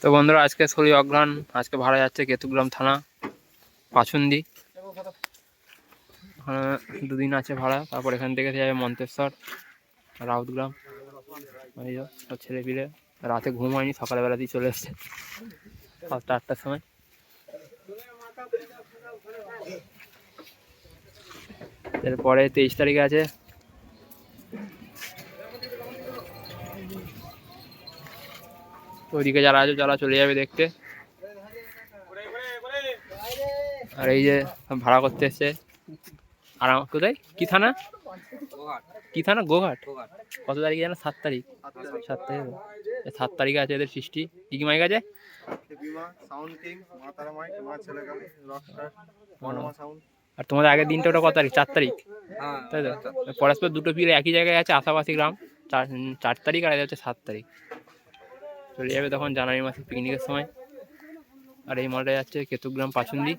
তো বন্ধুরা, আজকে শরীর অগ্রহণ আজকে ভাড়া যাচ্ছে কেতুগ্রাম থানা পাছন্দি ওখানে দুদিন আছে ভাড়া, তারপর এখান থেকে যাবে মন্তেশ্বর, রাউতগ্রাম। এই সব ছেলে পিলে। রাতে ঘুম হয়নি সকালবেলাতেই চলে এসছে। সাতটা আটটার সময়। এরপরে তেইশ তারিখে আছে। ওইদিকে যারা আছে যারা চলে যাবে দেখতে। আর এই যে ভাড়া করতে এসছে। আর আমার- কোথায়? কি থানা? কি থানা? গোঘাট। কত তারিখে জানো? সাত তারিখ। সাত তারিখ। সাত তারিখে আছে এদের সৃষ্টি। কি কি মাইক আছে? আর তোমাদের আগের দিনটা ওটা কত তারিখ? চার তারিখ। হ্যাঁ তাই তো? পরস্পর দুটো পিলে একই জায়গায় আছে আশাপাশি গ্রাম। চার চার তারিখ আর হচ্ছে সাত তারিখ। চলে যাবে তখন জানুয়ারি মাসে পিকনিকের সময়। আর এই মালটা যাচ্ছে কেতুগ্রাম পাচুন্দি